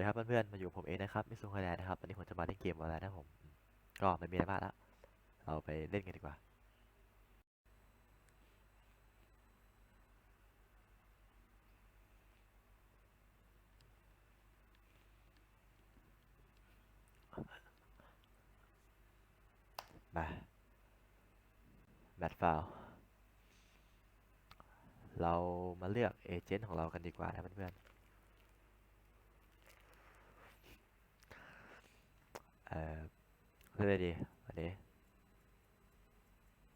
ดีครับเพื่อนๆ มาอยู่กับผมเองนะครับมิสุงไฮแลนด์นะครับ วันนี้ผมจะมาเล่นเกมอะไรนะผม ก็ไม่มีอะไรมากแล้ว เราไปเล่นกันดีกว่า มาแบทฟาวเรามาเลือกเอเจนต์ของเรากันดีกว่านะเพื่อนๆ เอ่อเพื่อดีวันนี้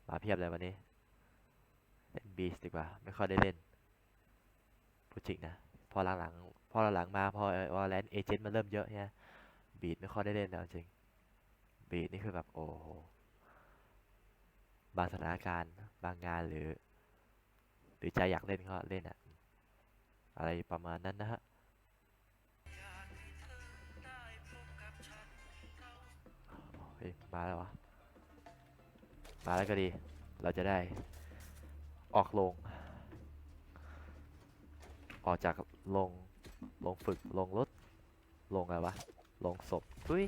มาเพียบเลยวันนี้เล่นบีสดีกว่า ไม่ค่อยได้เล่นพูดจริงนะ พอหลังๆ พอหลังๆมา พอวอลเลนเอเจนต์มันเริ่มเยอะเนี่ยบีดไม่ค่อยได้เล่นแล้วจริง บีดนี่คือแบบโอ้โห บางสถานการณ์ บางงานหรือ หรือใจอยากเล่นก็เล่นอะอะไรประมาณนั้นนะฮะ มาแล้ววะมาแล้วก็ดี เราจะได้ออกลง ออกจากลงลงฝึกลงรถ ลงอะไรวะ ลงศพทุย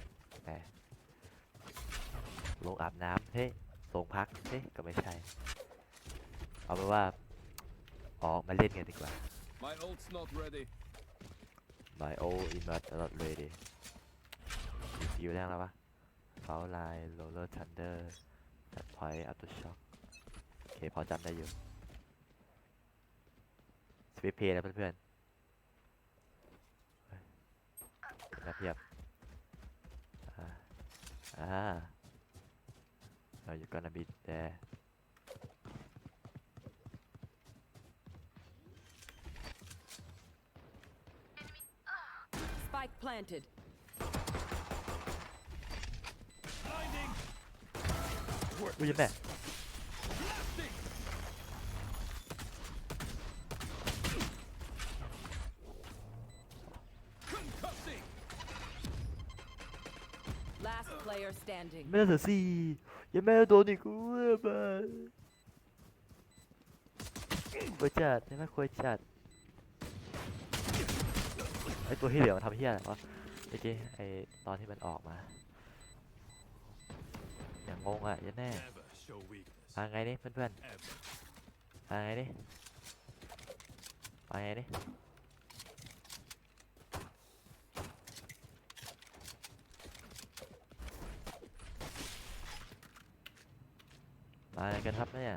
แหมลงอาบน้ำเฮ้ยลงพักเฮ้ยก็ไม่ใช่ เอาเป็นว่าออกมาเล่นกันดีกว่า My ult's not ready. My old i m a t not ready มีฟิวแรงแล้วปะ เฟลไลน์โรลเลอร์ทันเดอร์จัดพอยต์อัพตัวช็อคโอเค พอจำได้อยู่สวิปเพย์นะเพื่อนๆเฮ้ยมาเพียบอ่าอ่า Are you gonna be there Spike planted. อุ้ยแม่ Blasting. Concussing. Last player standing. ไม่ได้เสียสี่ยังไม่ได้โดนอีกกูเว้ยบ้าควรจัดยังไม่ควรจัดไอตัวที่เหลือมันทำเฮี้ยอะไรวะเมื่อกี้ไอตอนที่มันออกมาอย่า งงงอะยันแน่ Never show weakness. มาไงนี่เพื่อน Ever. ๆมาไงนี่มาไงนี่มาไงกันครับเนี่ย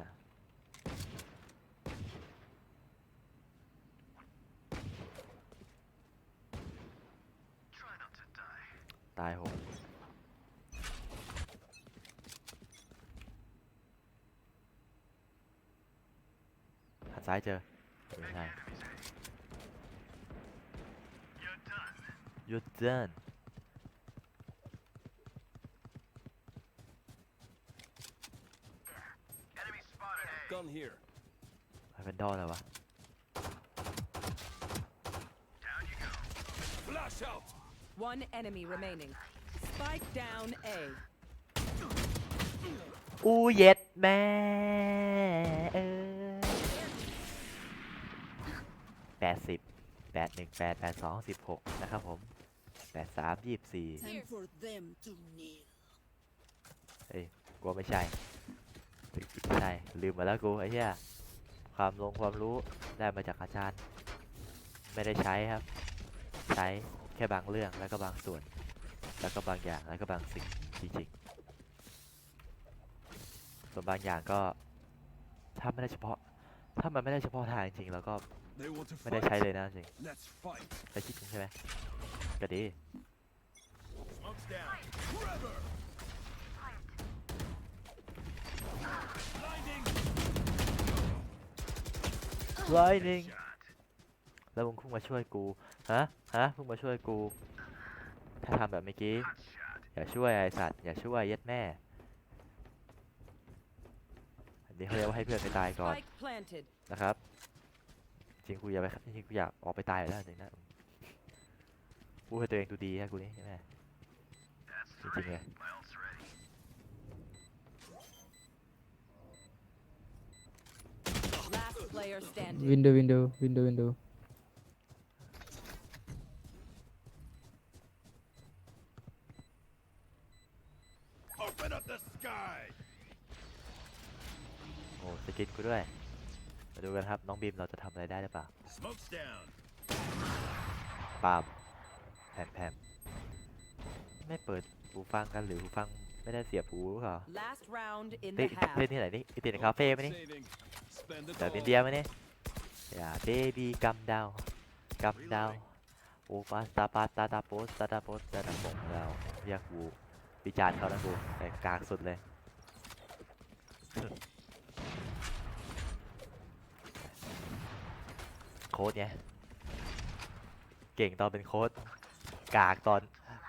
ตายโหง ซ้ายเจอไม่ใช่ You're done Gun here. มันเป็นดอลเลยวะ Flash out. One enemy remaining. Spike down A. อู้เย็ดแม่เออ แปดสิบแปดหนึ่งแปดแปดสองสิบหกนะครับผมแปดสามยี่สิบสี่ Time for them to kneel. เอ้ยกลัวไม่ใช่ไม่ใช่ ลืมมาแล้วกูไอ้เหี้ย ความลงความรู้ได้มาจากอาจารย์ ไม่ได้ใช้ครับ ใช้แค่บางเรื่องแล้วก็บางส่วน แล้วก็บางอย่างแล้วก็บางสิ่งจริงๆส่วนบางอย่างก็ถ้าไม่ได้เฉพาะ ถ้ามันไม่ได้เฉพาะทางจริงๆแล้วก็ไม่ได้ใช้เลยนะจริง Let's fight. ใช้คิดจริงใช่ไหมก็ดี Smoke's down. Trevor. Blinding. Lightning แล้วมึงพิ่งมาช่วยกู ฮะ ฮะพิ่งมาช่วยกู ถ้าทำแบบเมื่อกี้ อย่าช่วยไอสัตว์ อย่าช่วยเย็ดแม่ นนี้เขาเรียกว่าให้เพื่อนไปตายก่อน Spike planted. นะครับ จริงกูอยากไปจริงกูอยากออกไปตายอยู่แล้วจริงนะกูให้ตัวเองดูดีนะกูนี่ใช่ไหมจริงๆเลย Last player standing. Window, window, window, window. ด้วย มาดูกันครับ น้องบีมเราจะทำอะไรได้หรือเปล่า Smoke's down. ปาล์มแผ่นแผ่นไม่เปิดหูฟังกันหรือหูฟังไม่ได้เสียบหูหรือเปล่า Last round in ติ the half. เล่นที่ไหนนี่ติดในคาเฟ่ไหมนี่ Saving. Spend it เดี๋ยว all. อินเดียไหมนี่อย่าเบบี้กัมดาวกัมดาวโอปาสตาปาตาตาโปสตาตาโปสตาตาโปงเราเรียกกูวิจารณ์เขานะกูแต่กากสุดเลย ค้ดไงเก่งตอนเป็นโค้ดกากตอน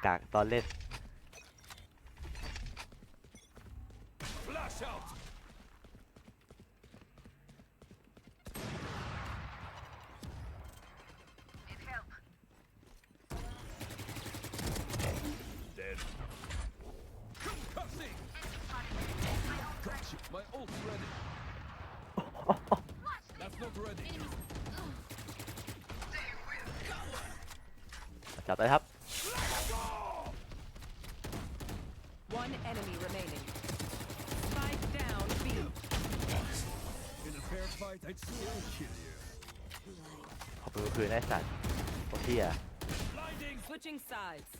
กากตอนเล่น Flash out. Dead. Concussing. Gotcha. My ult's ready. That's not ready. จับไปครับ One enemy remaining. Spike down B. In a fair fight, I'd still kill you. ขอบคุณคืนไอ้สัตว์โคตรเที่ย Blinding. Switching sides.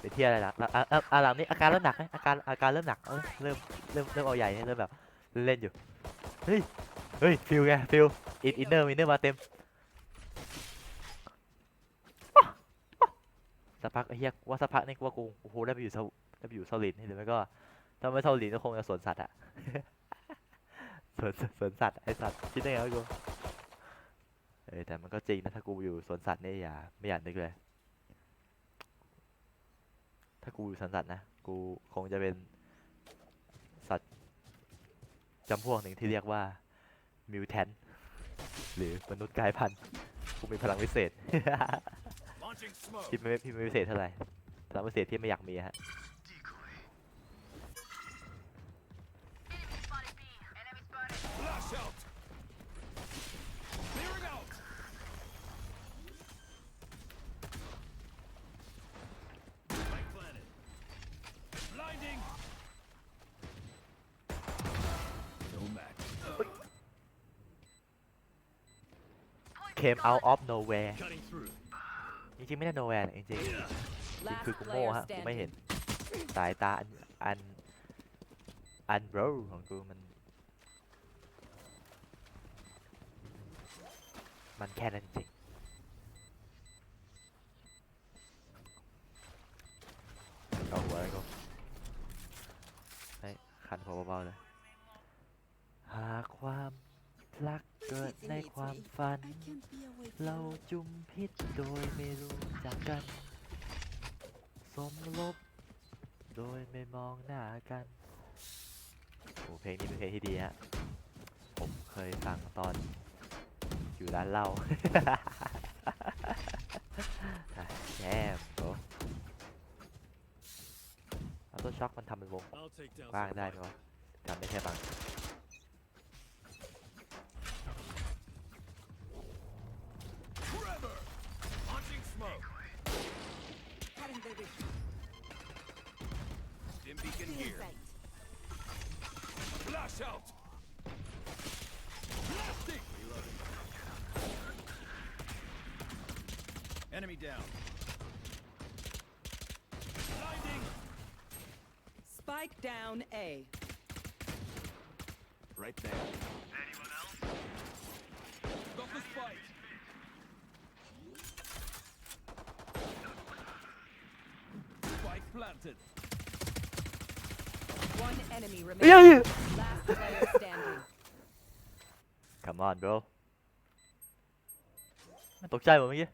ไปเที่ยอะไรล่ะอะอะอะอะหลังนี้อาการเริ่มหนักไหมอาการอาการเริ่มหนักเออเริ่มเริ่มเริ่มเอาใหญ่เนี่ยเริ่มแบบเล่นอยู่ เฮ้ย เฮ้ยฟิลไงฟิลอินอินเนอร์อินเนอร์มาเต็ม กพักไอ้เหี้ยว่าสักพักนี่กูว่ากูโอ้โหได้ไปอยู่เซได้ไปอยู่เซาลินหรือไม่ก็ถ้าไม่เซาลินก็คงจะสวนสัตว์อะสวนสวนสัตว์ไอสัตว์คิดได้ไงวะกูเออแต่มันก็จริงนะถ้ากูอยู่สวนสัตว์เนี่ยอย่าไม่อยากนึกเลย ถ้ากูอยู่สวนสัตว์นะกูคงจะเป็นสัตว์จำพวกหนึ่งที่เรียกว่ามิวแทนหรือมนุษย์กายพันธุ์กูมีพลังวิเศษ พี่ไม่พี่ไม่พิเศษเท่าไหร่พลังวิเศษที่ไม่อยากมีอะฮะ Flash out. Clearing out. Spike planted. Blinding. No match. came out of nowhere Cutting through. จริงๆไม่ได้ nowhere นะจริงๆจริง Last คือกูโง่ player ฮะกูไม่เห็น standing. สายตาอันอันอันโบรของกูมัน มันแค่นั้นจริงเอาหัวแล้วก็เฮ้ยคันหัวเบาๆเลย หากความรักเกิดในความฝัน I can't be away from เรา you. จุมพิษโดยไม่รู้จักกัน สมลบโดยไม่มองหน้ากันโอ้เพลงนี้เป็นเพลงที่ดีฮะ ผมเคยฟังตอนอยู่ร้านเหล้า แย่โบอัลโต้ช็อคมันทำเป็นวง I'll take down กว้าง some ได้ไหม fire. วะทำได้แค่บาง Stim beacon here. sight. Flash out. Blasting. Reloading. Enemy down. Blinding. Spike down A. Right there. Anyone else? Got the spike. Spike planted. One enemy เฮ้ย remaining. Last player standing. come on bro มันตกใจหมดเมื่อกี้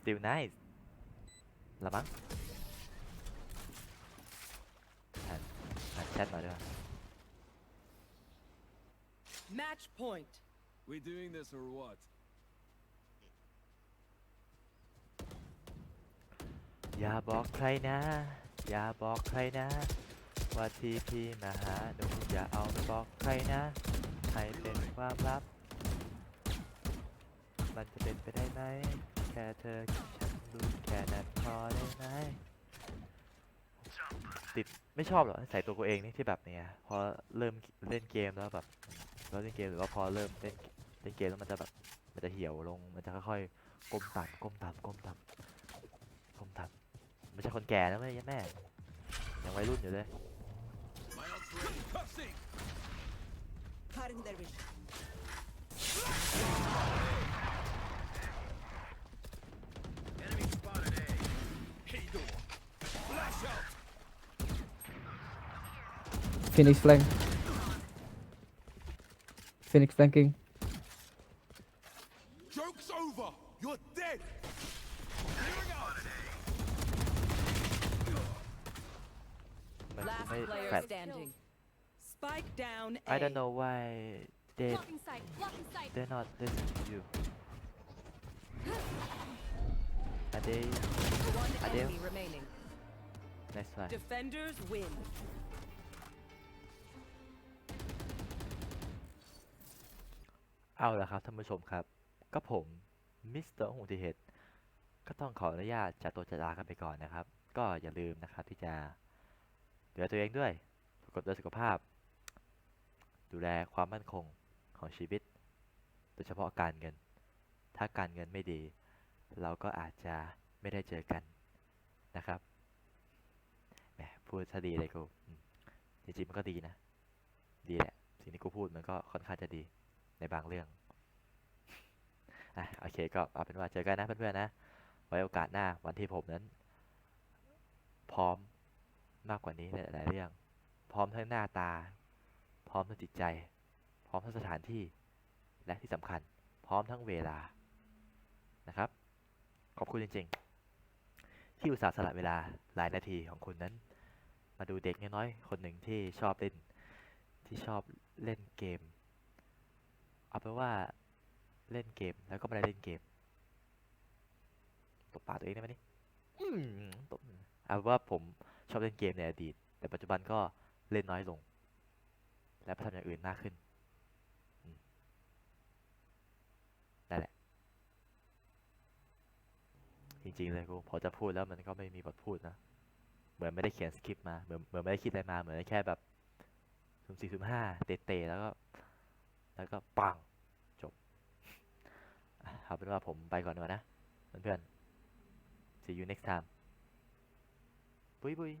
still nice ละมั้งอ่านอ่านแชทหน่อยด้วย Match point. We doing this or what? อย่าบอกใครนะ อย่าบอกใครนะ ว่าที่พี่มาหาหนูอย่าเอาไปบอกใครนะ ให้เป็นความลับ มันจะเป็นไปได้ไหม แค่เธอกับฉันรู้แค่นั้นพอได้ไหม ติดไม่ชอบหรอใส่ตัวกูเองนี่ที่แบบเนี้ยพอเริ่มเล่นเกมแล้วแบบเราเล่นเกมหรือว่าพอเริ่มเล่นเล่นเกมแล้วมันจะแบบมันจะเหี่ยวลงมันจะค่อยๆก้มต่ำก้มต่ำก้มต่ำก้มต่ำ ไม่ใช่คนแก่นะไม่ใช่แม่ยังวัยรุ่นอยู่เลย Cutting their vision. Enemy spotted A. Hey, door. Flash out. Phoenix flank. Phoenix flanking. Joke's over. You're dead. Clearing out. มัน Last ไม่ player แฟด standing. Spike down. I A. don't know why they Blocking sight, blocking sight. they're not listening to you are they One Adele. enemy remaining. next one Defenders win. เอาละครับท่านผู้ชมครับ ก็ผมมิสเตอร์หงทีเฮดก็ต้องขออนุญาตจากตัวจัดลากันไปก่อนนะครับ ก็อย่าลืมนะครับที่จะดูแลตัวเองด้วยประกอบด้วยสุขภาพ ดูแลความมั่นคงของชีวิต โดยเฉพาะการเงิน ถ้าการเงินไม่ดี เราก็อาจจะไม่ได้เจอกันนะครับแหมพูดซะดีเลยกูจริงๆมันก็ดีนะ ดีแหละ สิ่งที่กูพูดมันก็ค่อนข้างจะดีในบางเรื่องอะโอเคก็เอาเป็นว่าเจอกันนะเพื่อนๆนะ ไว้โอกาสหน้าวันที่ผมนั้น พร้อมมากกว่านี้ในหลายๆเรื่อง พร้อมทั้งหน้าตา พร้อมทั้งจิตใจ พร้อมทั้งสถานที่ และที่สำคัญ พร้อมทั้งเวลานะครับ ขอบคุณจริง ๆ ที่อุตส่าห์สละเวลาหลายนาทีของคุณนั้น มาดูเด็กน้อยๆคนหนึ่งที่ชอบเล่น ที่ชอบเล่นเกม เอาเป็นว่าเล่นเกมแล้วก็ไม่ได้เล่นเกมตบปากตัวเองได้ไหมนี่ตบเอาเป็นว่าผมชอบเล่นเกมในอดีต แต่ปัจจุบันก็เล่นน้อยลง และทำอย่างอื่นมากขึ้นนั่นแหละ จริงๆเลยกูพอจะพูดแล้วมันก็ไม่มีบทพูดนะเหมือนไม่ได้เขียนสคริปต์มาเหมือนเหมือนไม่ได้คิดอะไรมาเหมือนแค่แบบสุ่มสี่สุ่มห้าเตะๆแล้วก็ แล้วก็ปังจบเอาเป็นว่าผมไปก่อนดีกว่านะเพื่อนๆ see you next time บุยบุย